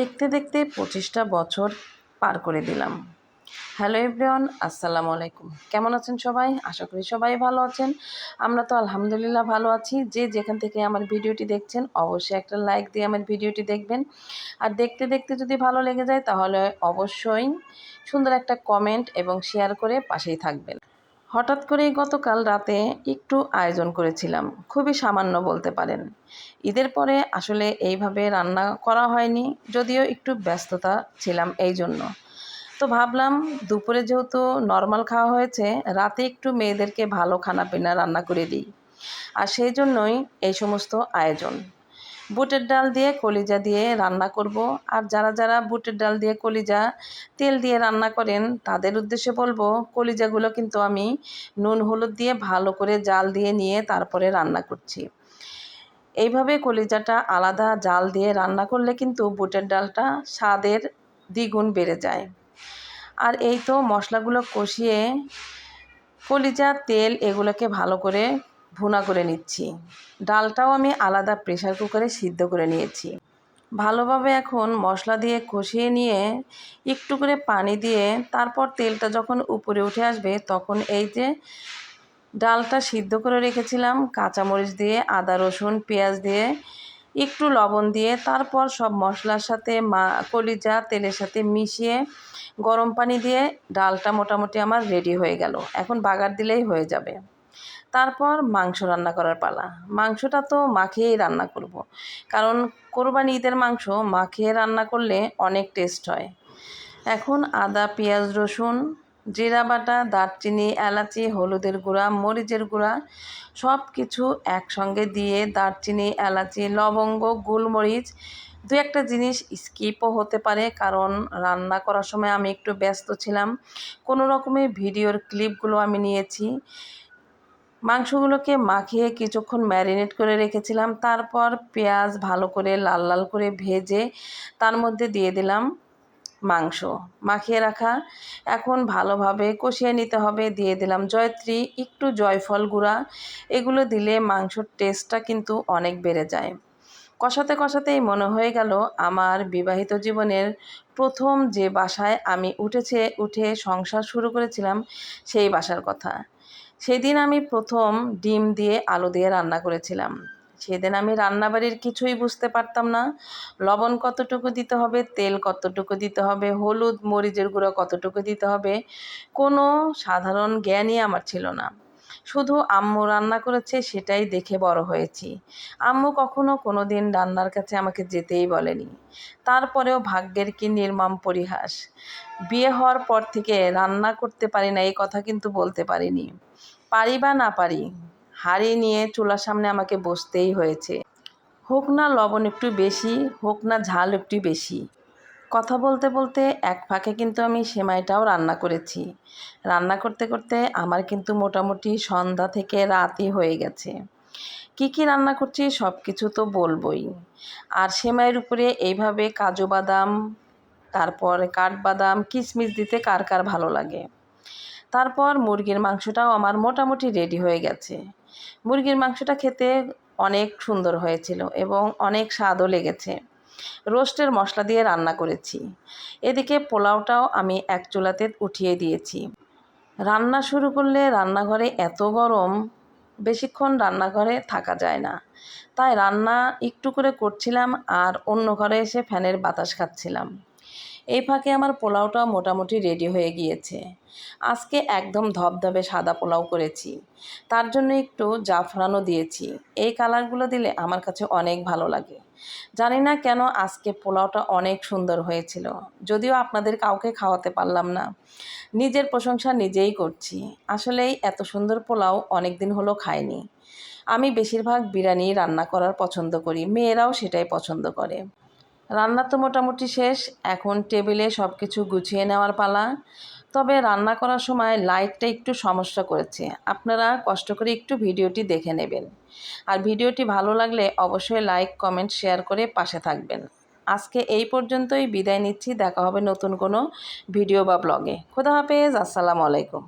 দেখতে দেখতে পঁচিশটা বছর পার করে দিলাম। হ্যালো এভরিওয়ান, আসসালামু আলাইকুম। কেমন আছেন সবাই? আশা করি সবাই ভালো আছেন। আমরা তো আলহামদুলিল্লাহ ভালো আছি। যে যেখান থেকে আমার ভিডিওটি দেখছেন, অবশ্যই একটা লাইক দিয়ে আমার ভিডিওটি দেখবেন। আর দেখতে দেখতে যদি ভালো লেগে যায়, তাহলে অবশ্যই সুন্দর একটা কমেন্ট এবং শেয়ার করে পাশেই থাকবেন। হঠাৎ করেই গতকাল রাতে একটু আয়োজন করেছিলাম। খুবই সামান্য বলতে পারেন। ঈদের পরে আসলে এইভাবে রান্না করা হয়নি, যদিও একটু ব্যস্ততা ছিলাম এই জন্য তো ভাবলাম, দুপুরে যেহেতু নর্মাল খাওয়া হয়েছে, রাতে একটু মেয়েদেরকে ভালো খানা পিনা রান্না করে দিই। আর সেই জন্যই এই সমস্ত আয়োজন। বুটের ডাল দিয়ে কলিজা দিয়ে রান্না করব। আর যারা যারা বুটের ডাল দিয়ে কলিজা, তেল দিয়ে রান্না করেন, তাদের উদ্দেশ্যে বলব, কলিজাগুলো কিন্তু আমি নুন, হলুদ দিয়ে ভালো করে জাল দিয়ে নিয়ে তারপরে রান্না করছি। এইভাবে কলিজাটা আলাদা জাল দিয়ে রান্না করলে কিন্তু বুটের ডালটা স্বাদের দ্বিগুণ বেড়ে যায়। আর এই তো মশলাগুলো কষিয়ে কলিজা, তেল এগুলোকে ভালো করে ভুনা করে নিচ্ছি। ডালটাও আমি আলাদা প্রেশার কুকারে সিদ্ধ করে নিয়েছি। ভালোভাবে এখন মশলা দিয়ে কষিয়ে নিয়ে একটু করে পানি দিয়ে তারপর তেলটা যখন উপরে উঠে আসবে তখন এই যে ডালটা সিদ্ধ করে রেখেছিলাম, কাঁচামরিচ দিয়ে, আদা, রসুন, পেঁয়াজ দিয়ে, একটু লবণ দিয়ে, তারপর সব মশলার সাথে মা, কলিজা, তেলের সাথে মিশিয়ে গরম পানি দিয়ে ডালটা মোটামুটি আমার রেডি হয়ে গেল। এখন বাগার দিলেই হয়ে যাবে। তারপর মাংস রান্না করার পালা। মাংসটা তো মাখিয়েই রান্না করব। কারণ কোরবানি ঈদের মাংস মাখিয়ে রান্না করলে অনেক টেস্ট হয়। এখন আদা, পেঁয়াজ, রসুন, জিরা বাটা, দারচিনি, এলাচি, হলুদের গুঁড়া, মরিচের গুঁড়া সব কিছু একসঙ্গে দিয়ে দারচিনি, এলাচি, লবঙ্গ, গোলমরিচ দু একটা জিনিস স্কিপও হতে পারে কারণ রান্না করার সময় আমি একটু ব্যস্ত ছিলাম। কোনো রকমের ভিডিওর ক্লিপগুলো আমি নিয়েছি। মাংসগুলোকে মাখিয়ে কিছুক্ষণ ম্যারিনেট করে রেখেছিলাম। তারপর পেঁয়াজ ভালো করে লাল লাল করে ভেজে তার মধ্যে দিয়ে দিলাম মাংস। মাখিয়ে রাখা। এখন ভালোভাবে কষিয়ে নিতে হবে। দিয়ে দিলাম জয়ত্রী, একটু জয়ফল গুঁড়া। এগুলো দিলে মাংসর টেস্টটা কিন্তু অনেক বেড়ে যায়। কষাতে কষাতেই মনে হয়ে গেল আমার বিবাহিত জীবনের প্রথম যে বাসায় আমি উঠেছে, উঠে সংসার শুরু করেছিলাম সেই বাসার কথা। সেদিন আমি প্রথম ডিম দিয়ে আলু দিয়ে রান্না করেছিলাম। সেদিন আমি রান্নাবাড়ির কিছুই বুঝতে পারতাম না। লবণ কতটুকু দিতে হবে, তেল কতটুকু দিতে হবে, হলুদ, মরিচের গুঁড়ো কতটুকু দিতে হবে, কোনো সাধারণ জ্ঞানই আমার ছিল না। শুধু আম্মু রান্না করেছে সেটাই দেখে বড় হয়েছি। আম্মু কখনো কোনো দিন রান্নার কাছে আমাকে যেতেই বলেনি। তারপরেও ভাগ্যের কি নির্মম পরিহাস। বিয়ে হওয়ার পর থেকে রান্না করতে পারি না, এই কথা কিন্তু বলতে পারিনি। পারি বা না পারি, হাড়ি নিয়ে চুলার সামনে আমাকে বসতেই হয়েছে। হোক না লবণ একটু বেশি, হোক না ঝাল একটু বেশি। কথা বলতে বলতে এক ফাঁকে কিন্তু আমি সেমাইটাও রান্না করেছি। রান্না করতে করতে আমার কিন্তু মোটামুটি সন্ধ্যা থেকে রাতই হয়ে গেছে। কি কি রান্না করছি সব কিছু তো বলবই। আর সেমাইয়ের উপরে এইভাবে কাজু বাদাম, তারপর কাঠবাদাম, কিশমিশ দিতে কার কার ভালো লাগে? তারপর মুরগির মাংসটাও আমার মোটামুটি রেডি হয়ে গেছে। মুরগির মাংসটা খেতে অনেক সুন্দর হয়েছিল এবং অনেক স্বাদও লেগেছে। রোস্টের মশলা দিয়ে রান্না করেছি। এদিকে পোলাওটাও আমি এক চুলাতে উঠিয়ে দিয়েছি। রান্না শুরু করলে রান্নাঘরে এত গরম, বেশিক্ষণ রান্নাঘরে থাকা যায় না। তাই রান্না একটু করে করছিলাম আর অন্য ঘরে এসে ফ্যানের বাতাস খাচ্ছিলাম। এই ফাঁকে আমার পোলাওটাও মোটামুটি রেডি হয়ে গিয়েছে। আজকে একদম ধবধবে সাদা পোলাও করেছি। তার জন্য একটু জাফরানও দিয়েছি। এই কালারগুলো দিলে আমার কাছে অনেক ভালো লাগে। জানি না কেন আজকে পোলাওটা অনেক সুন্দর হয়েছিল। যদিও আপনাদের কাউকে খাওয়াতে পারলাম না। নিজের প্রশংসা নিজেই করছি। আসলেই এত সুন্দর পোলাও অনেক দিন হলো খাইনি। আমি বেশিরভাগ বিরিয়ানি রান্না করার পছন্দ করি, মেয়েরাও সেটাই পছন্দ করে। রান্না তো মোটামুটি শেষ, এখন টেবিলে সব কিছু গুছিয়ে নেওয়ার পালা। তবে রান্না করার সময় লাইটটা একটু সমস্যা করেছে। আপনারা কষ্ট করে একটু ভিডিওটি দেখে নেবেন। আর ভিডিওটি ভালো লাগলে অবশ্যই লাইক, কমেন্ট, শেয়ার করে পাশে থাকবেন। আজকে এই পর্যন্তই বিদায় নিচ্ছি। দেখা হবে নতুন কোনো ভিডিও বা ব্লগে। খোদা হাফেজ। আসসালামু আলাইকুম।